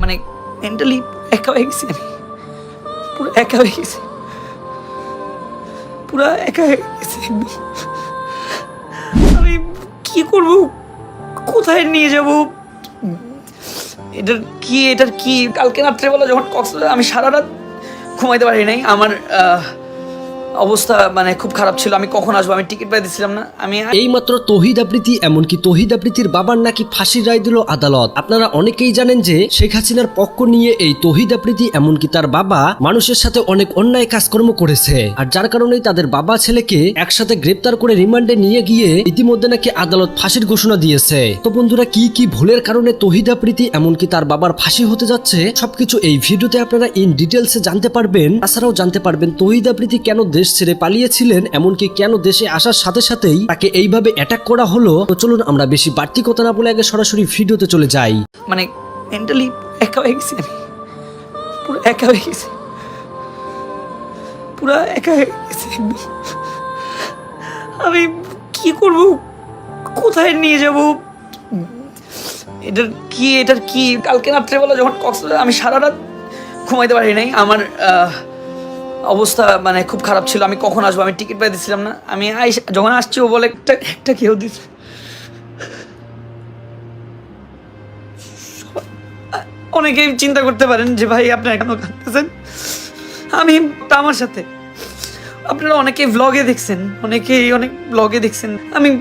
মানে মেন্টালি একা হয়ে গেছি আমি। পুরো একা হয়ে গেছি। পুরো একা হয়ে গেছি আমি। কি করব? কোথায় নিয়ে যাব? এটার কি এটার কি? কালকে রাত্রেবেলা যখন কক্সবাজার, আমি সারা রাত ঘুমাইতে পারি নাই। আমার অবস্থা মানে খুব খারাপ ছিল। আমি কখন আসব? আমি টিকিট পাইতেছিলাম না। আমি এইমাত্র তহিদ আবৃত্তি, এমনকি তহিদ আবৃত্তির বাবার নাকি ফাঁসির রায় দিল আদালত। আপনারা অনেকেই জানেন যে শেখ হাসিনার পক্ষ নিয়ে এই তহিদ আবৃত্তি, এমনকি তার বাবা মানুষের সাথে অনেক অন্যায় কাজকর্ম করেছে। আর যার কারণেই তাদের বাবা ছেলেকে একসাথে গ্রেপ্তার করে রিমান্ডে নিয়ে গিয়ে ইতিমধ্যে নাকি আদালত ফাঁসির ঘোষণা দিয়েছে। তো বন্ধুরা, কি কি ভুলের কারণে তহিদ আবৃত্তি, এমনকি তার বাবার ফাঁসি হতে যাচ্ছে, সবকিছু এই ভিডিওতে আপনারা ইন ডিটেলসে জানতে পারবেন। তাছাড়াও জানতে পারবেন তহিদ আবৃত্তি কেন দেশ ছেড়ে পালিয়েছিলেন, এমনকি কেন দেশে আসার সাথে সাথেই তাকে এইভাবে অ্যাটাক করা হলো? তো চলুন আমরা বেশি বাড়তি কথা না বলে আগে সরাসরি ভিডিওতে চলে যাই। মানে মেন্টালি একা হয়ে গেছি আমি। পুরো একা হয়ে গেছি। পুরো একা হয়ে গেছি আমি। কি করব? কোথায় নিয়ে যাব? এটার কি এটার কি? কালকে রাত্রেবেলা যখন কক্সবাজার আমি সারা রাত ঘুমাইতে পারি নাই। আমার অবস্থা মানে খুব খারাপ ছিল। আমি কখন আসব? আমি টিকিট পাইতেছিলাম না। আমি যখন আসছি, ও বলে, একটা একটা কেউ দিচ্ছে অনেকেই চিন্তা করতে পারেন যে, ভাই আপনারা কেন কাঁদতেছেন? আমি আমার সাথে। আপনারা অনেকেই ব্লগে দেখছেন, অনেকেই অনেক ব্লগে দেখছেন। আমি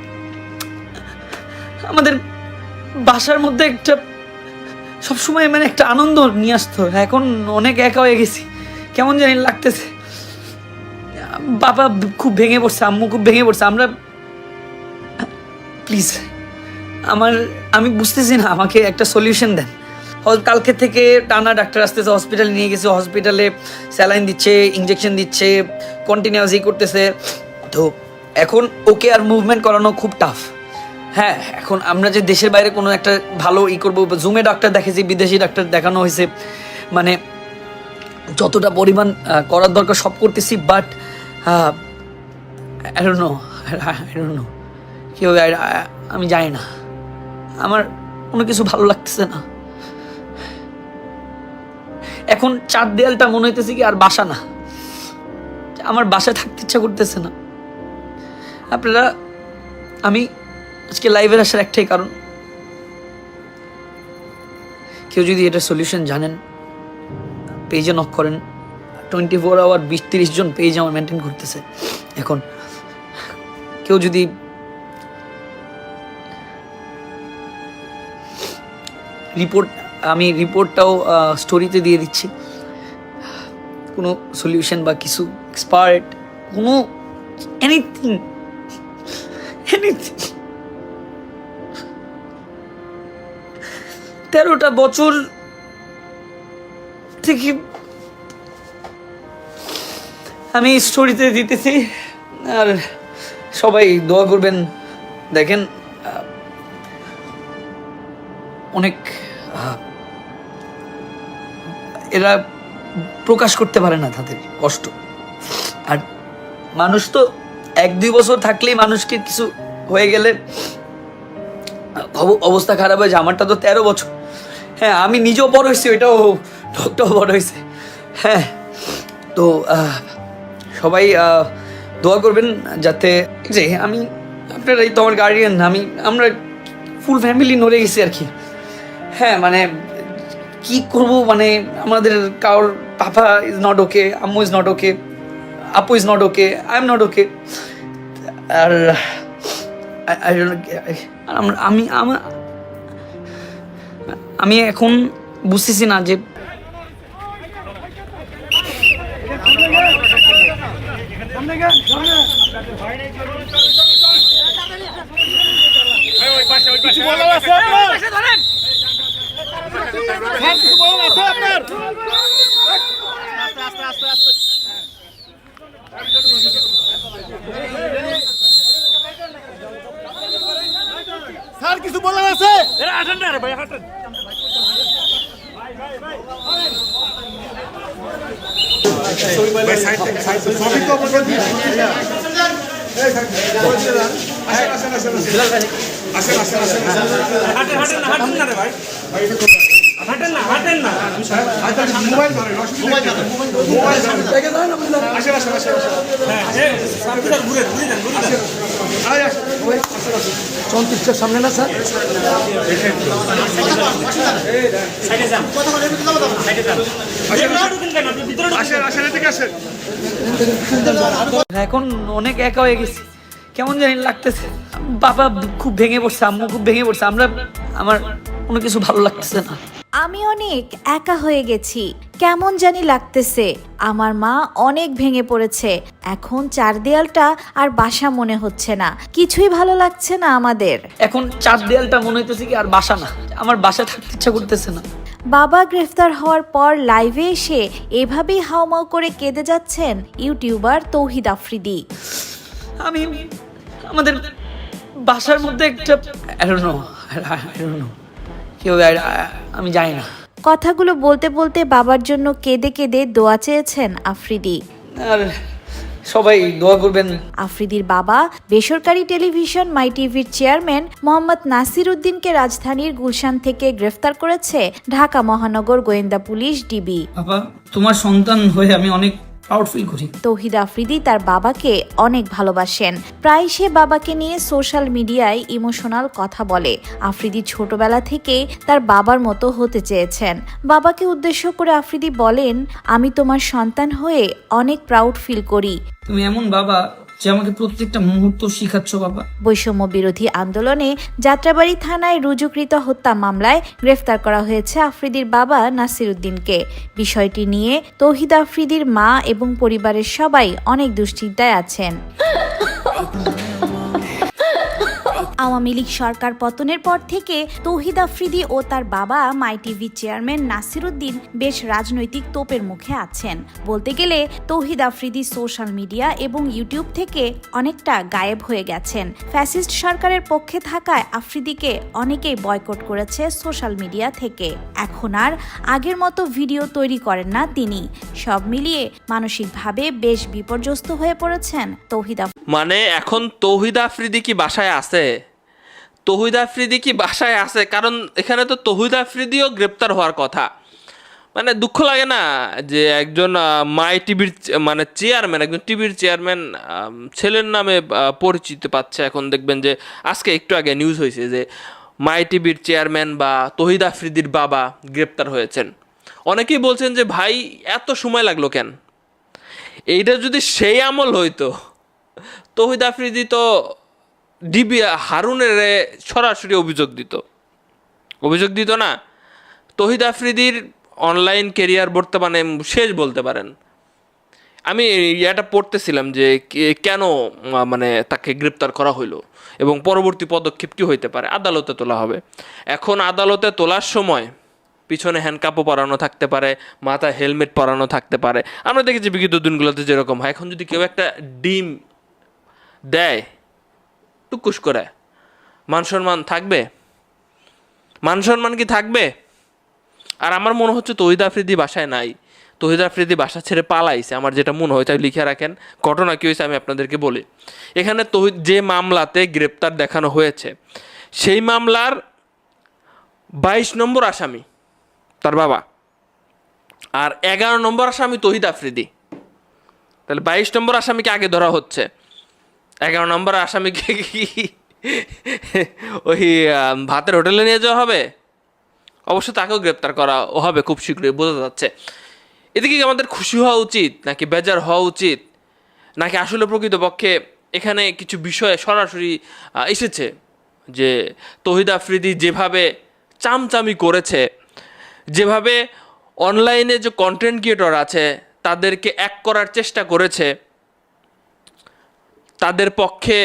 আমাদের বাসার মধ্যে একটা, সবসময় মানে একটা আনন্দ নিয়ে আসতো এখন অনেক একা হয়ে গেছি। কেমন জানি লাগতেছে। বাবা খুব ভেঙে পড়ছে, আম্মু খুব ভেঙে পড়ছে। আমরা প্লিজ আমার আমি বুঝতেছি না, আমাকে একটা সলিউশন দেন। কালকে থেকে টানা ডাক্তার আসতেছে হসপিটালে নিয়ে গেছে হসপিটালে স্যালাইন দিচ্ছে ইঞ্জেকশন দিচ্ছে কন্টিনিউয়াস ই করতেছে। তো এখন ওকে আর মুভমেন্ট করানো খুব টাফ হ্যাঁ এখন আমরা যে দেশের বাইরে কোনো একটা ভালো ই করব জুমে ডাক্তার দেখেছি, বিদেশি ডাক্তার দেখানো হয়েছে। মানে যতটা পরিমাণ করার দরকার সব করতেছি but I don't know I don't know কি হবে? আমি জানি না। আমার কোনো কিছু ভালো লাগতেছে না। এখন চার দেয়ালটা মনে হইতেছে কি আর বাসা না। আমার বাসায় থাকতে ইচ্ছা করতেছে না। আপনারা, আমি আজকে লাইভের আসার একটাই কারণ। কেউ যদি এটা সলিউশন জানেন পেজে নক করেন। টোয়েন্টি ফোর আওয়ার বিশ তিরিশ জন পেজ আমার মেনটেন করতেছে। এখন কেউ যদি রিপোর্ট আমি রিপোর্টটাও স্টোরিতে দিয়ে দিচ্ছি। কোনো সলিউশন বা কিছু এক্সপার্ট কোনো এনিথিং এনিথিং তেরোটা বছর থেকে আমি স্টোরিতে দিতেছি, আর সবাই দোয়া করবেন। দেখেন অনেক এরা প্রকাশ করতে পারে না তাদের কষ্ট। আর মানুষ তো এক দুই বছর থাকলেই মানুষকে কিছু হয়ে গেলে, অব- অবস্থা খারাপ হয়েছে আমারটা তো তেরো বছর। হ্যাঁ আমি নিজেও বড় হয়েছি, ওইটাও ঢোকটাও বড় হয়েছে। হ্যাঁ তো সবাই দোয়া করবেন যাতে, যে আমি, আপনারাই তো আমার গার্ডিয়ান আমি, আমরা ফুল ফ্যামিলি নড়ে গেছি আর কি। হ্যাঁ মানে কি করব মানে আমাদের কারোর পাপা ইজ নট ওকে আম্মু ইজ নট ওকে আপু is not okay I am not okay আর আমি আমি এখন বুঝতেছি না যে কিছু বলার আছে কিছু বলার আছে আপনার? স্যার কিছু বলার আছে? ভাই থেকে থেকে সবই তো আপনাকে দিয়েছি না হাটেন না মোবাইল ধরেন অসুবিধা নেই। মোবাইল ধরেন। আসেন আসেন আসেন আসেন। আয় আসেন। চৌত্রিশটার সামনে না স্যার? এখন অনেক একা হয়ে গেছি। কেমন জানি লাগতেছে। বাবা খুব ভেঙে পড়ছে আম্মু খুব ভেঙে পড়ছে। আমরা আমার কোনো কিছু ভালো লাগতেছে না। আমি অনেক একা হয়ে গেছি। কেমন জানি লাগতেছে। আমার মা অনেক ভেঙে পড়েছে। এখন চার দেয়ালটা আর বাসা মনে হচ্ছে না। কিছুই ভালো লাগছে না আমাদের। এখন চার দেয়ালটা মনে হইতেছে কি আর বাসা না। আমার বাসা থাকতে ইচ্ছা করতেছে না। বাবা গ্রেফতার হওয়ার পর লাইভে এসে এভাবেই হাউমাউ করে কেঁদে যাচ্ছেন ইউটিউবার তৌহিদ আফ্রিদি। আমি আমাদের বাসার মধ্যে একটা I don't know, I don't know. কেউ আমি জানি না। কথাগুলো বলতে বলতে বাবার জন্য কেঁদে কেঁদে দোয়া চেয়েছেন আফ্রিদি। আর সবাই দোয়া করবেন। আফ্রিদির বাবা বেসরকারি টেলিভিশন মাই টিভির চেয়ারম্যান মোহাম্মদ নাসির উদ্দিনকে রাজধানীর গুলশান থেকে গ্রেফতার করেছে ঢাকা মহানগর গোয়েন্দা পুলিশ ডিবি। বাবা তোমার সন্তান হয়ে আমি অনেক প্রাউড ফিল করি। তৌহিদ আফ্রিদি তার বাবাকে অনেক ভালোবাসেন। প্রায় সে বাবাকে নিয়ে সোশ্যাল মিডিয়ায় ইমোশনাল কথা বলে। আফ্রিদি ছোটবেলা থেকে তার বাবার মতো হতে চেয়েছেন। বাবাকে উদ্দেশ্য করে আফ্রিদি বলেন আমি তোমার সন্তান হয়ে অনেক প্রাউড ফিল করি। তুমি এমন বাবা যে আমাকে প্রত্যেকটা মুহূর্ত শিখাচ্ছ বাবা। বৈষম্য বিরোধী আন্দোলনে যাত্রাবাড়ি থানায় রুজুকৃত হত্যা মামলায় গ্রেফতার করা হয়েছে আফ্রিদির বাবা নাসির উদ্দিনকে বিষয়টি নিয়ে তৌহিদ আফ্রিদির মা এবং পরিবারের সবাই অনেক দুশ্চিন্তায় আছেন। আওয়ামী লীগ সরকার পতনের পর থেকে তৌহিদ আফ্রিদি ও তার বাবা My TV chairman Nasir Uddin বেশ রাজনৈতিক তোপের মুখে আছেন। বলতে গেলে তৌহিদ আফ্রিদি সোশ্যাল মিডিয়া এবং ইউটিউব থেকে অনেকটা গায়েব হয়ে গেছেন। ফ্যাসিস্ট সরকারের পক্ষে থাকায় আফ্রিদিকে অনেকেই বয়কট করেছে সোশ্যাল মিডিয়া থেকে। এখন আর আগের মতো ভিডিও তৈরি করেন না তিনি। সব মিলিয়ে মানসিকভাবে বেশ বিপর্যস্ত হয়ে পড়েছেন তৌহিদ মানে এখন তৌহিদ আফ্রিদি কি বাসায় আছে? তৌহিদ আফ্রিদি কি বাসায় আছে? কারণ এখানে তো তৌহিদ আফ্রিদিও গ্রেপ্তার হওয়ার কথা। মানে দুঃখ লাগে না যে একজন মাই টিভির মানে চেয়ারম্যান, একজন টিভির চেয়ারম্যান ছেলের নামে পরিচিতি পাচ্ছে। এখন দেখবেন যে আজকে একটু আগে নিউজ হয়েছে যে মাই টিভির চেয়ারম্যান বা তহিদ আফ্রিদির বাবা গ্রেপ্তার হয়েছেন। অনেকেই বলছেন যে, ভাই, এত সময় লাগল কেন? এইটা যদি সেই আমল হইতো, তহিদ আফ্রিদি তো ডিবি হারুনের সরাসরি অভিযোগ দিত। অভিযোগ দিত না, তহিদ আফ্রিদির অনলাইন কেরিয়ার বর্তমানে শেষ বলতে পারেন। আমি এটা পড়তেছিলাম যে কেন মানে তাকে গ্রেপ্তার করা হইল এবং পরবর্তী পদক্ষেপ কী হইতে পারে, আদালতে তোলা হবে। এখন আদালতে তোলার সময় পিছনে হ্যান্ডকাপও পরানো থাকতে পারে, মাথায় হেলমেট পরানো থাকতে পারে। আমরা দেখেছি বিগত দিনগুলোতে যেরকম হয়। এখন যদি কেউ একটা ডিম দেয় টুকুস করে। মান সম্মান থাকবে? মান সম্মান কি থাকবে? আর আমার মনে হচ্ছে তহিদ আফ্রিদি বাসায় নাই। তহিদ আফ্রিদি বাসা ছেড়ে পালাইছে। আমার যেটা মনে হয়, তাই লিখে রাখেন। ঘটনা কী হয়েছে আমি আপনাদেরকে বলি। এখানে তহিদ যে মামলাতে গ্রেপ্তার দেখানো হয়েছে, সেই মামলার বাইশ নম্বর আসামি তার বাবা আর এগারো নম্বর আসামি তহিদ আফ্রিদি। তাহলে বাইশ নম্বর আসামিকে আগে ধরা হচ্ছে। এগারো নম্বর আসামিকে কি ওই ভাতের হোটেলে নিয়ে যাওয়া হবে? অবশ্য তাকেও গ্রেপ্তার করা হবে খুব শীঘ্রই, বোঝা যাচ্ছে। এদিকে আমাদের খুশি হওয়া উচিত, নাকি বেজার হওয়া উচিত, নাকি আসলে প্রকৃতপক্ষে এখানে কিছু বিষয়ে সরাসরি এসেছে যে তহিদ আফ্রিদি যেভাবে চামচামি করেছে, যেভাবে অনলাইনে যে কন্টেন্ট ক্রিয়েটর আছে, তাদেরকে এক করার চেষ্টা করেছে তাদের পক্ষে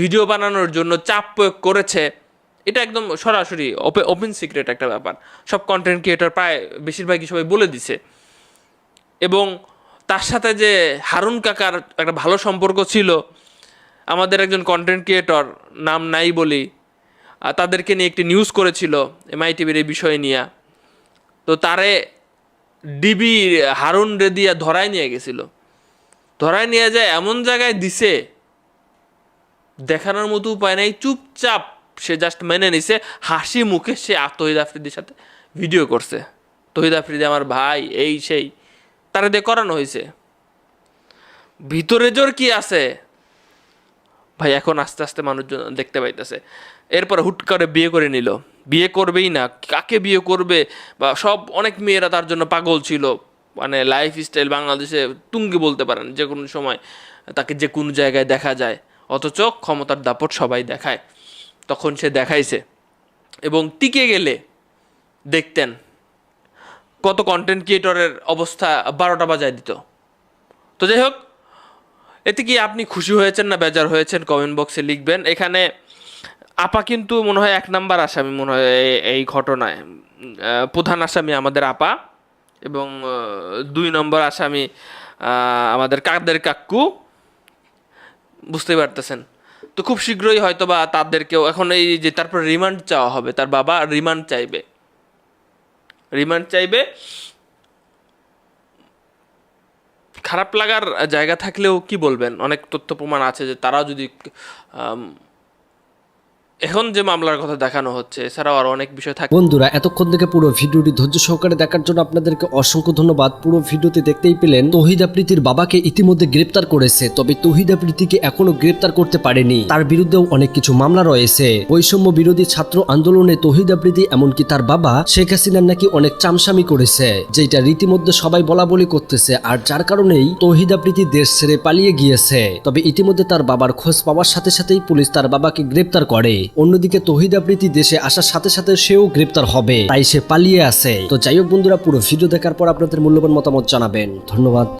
ভিডিও বানানোর জন্য চাপ প্রয়োগ করেছে, এটা একদম সরাসরি ওপেন সিক্রেট একটা ব্যাপার। সব কন্টেন্ট ক্রিয়েটর প্রায় বেশিরভাগই সবাই বলে দিছে। এবং তার সাথে যে হারুন কাকার একটা ভালো সম্পর্ক ছিল, আমাদের একজন কন্টেন্ট ক্রিয়েটর নাম নাই বলি তাদেরকে নিয়ে একটি নিউজ করেছিল এমআই টিভির এই বিষয় নিয়ে। তো তারে ডিবি হারুন রেদিয়া ধরায় নিয়ে গেছিল। ধরায় নিয়ে যায় এমন জায়গায় দিছে দেখানোর মতো উপায় নাই। চুপচাপ সে জাস্ট মেনে নিছে। হাসি মুখে সে তহিদ আফ্রিদির সাথে ভিডিও করছে। তহিদ আফ্রিদি আমার ভাই, এই সেই। তারা দিয়ে করানো হয়েছে। ভিতরে জোর কি আছে? ভাই, এখন আস্তে আস্তে মানুষজন দেখতে পাইতেছে। এরপর হুট করে বিয়ে করে নিল। বিয়ে করবেই না। কাকে বিয়ে করবে? বা সব অনেক মেয়েরা তার জন্য পাগল ছিল। মানে লাইফ স্টাইল বাংলাদেশে তুঙ্গি বলতে পারেন যে কোনো সময় তাকে যে কোনো জায়গায় দেখা যায়। অথচ ক্ষমতার দাপট সবাই দেখায়। তখন সে দেখাইছে এবং টিকে গেলে দেখতেন কত কন্টেন্ট ক্রিয়েটরের অবস্থা বারোটা বাজায় দিত। তো যাই হোক, এতে কি আপনি খুশি হয়েছেন না বেজার হয়েছেন? কমেন্ট বক্সে লিখবেন। এখানে আপা কিন্তু মনে হয় এক নাম্বার আসামি, মনে হয় এই ঘটনায়। প্রধান আসামি আমাদের আপা এবং দুই নম্বর আসামি আমাদের কাদের কাক্কু বুঝতেই পারতেছেন। তো খুব শীঘ্রই হয়তো বা তাদেরকেও এখন এই যে তারপর রিমান্ড চাওয়া হবে, তার বাবা রিমান্ড চাইবে। রিমান্ড চাইবে। খারাপ লাগার জায়গা থাকলেও কি বলবেন? অনেক তথ্য প্রমাণ আছে যে তারা যদি এখন যে মামলার কথা দেখানো হচ্ছে, এছাড়াও আরও অনেক বিষয় থাকে। বন্ধুরা, এতক্ষণ থেকে পুরো ভিডিওটি ধৈর্য সহকারে দেখার জন্য আপনাদেরকে অসংখ্য ধন্যবাদ। পুরো ভিডিওতে দেখতেই পেলেন, তহিদা প্রীতির বাবাকে ইতিমধ্যে গ্রেপ্তার করেছে, তবে তহিদা প্রীতিকে এখনও গ্রেপ্তার করতে পারেনি। তার বিরুদ্ধেও অনেক কিছু মামলা রয়েছে। বৈষম্য বিরোধী ছাত্র আন্দোলনে তহিদা প্রীতি এমনকি তার বাবা শেখ হাসিনার নাকি অনেক চামসামি করেছে, যেটা রীতিমধ্যে সবাই বলা বলি করতেছে, আর যার কারণেই তহিদা প্রীতি দেশ ছেড়ে পালিয়ে গিয়েছে। তবে ইতিমধ্যে তার বাবার খোঁজ পাওয়ার সাথে সাথেই পুলিশ তার বাবাকে গ্রেপ্তার করে। অন্যদিকে তহিদ আবৃতি দেশে আসার সাথে সাথে সেও গ্রেপ্তার হবে, তাই সে পালিয়ে আছে। তো যাই হোক বন্ধুরা, পুরো ভিডিও দেখার পর আপনাদের মূল্যবান মতামত জানাবেন। ধন্যবাদ।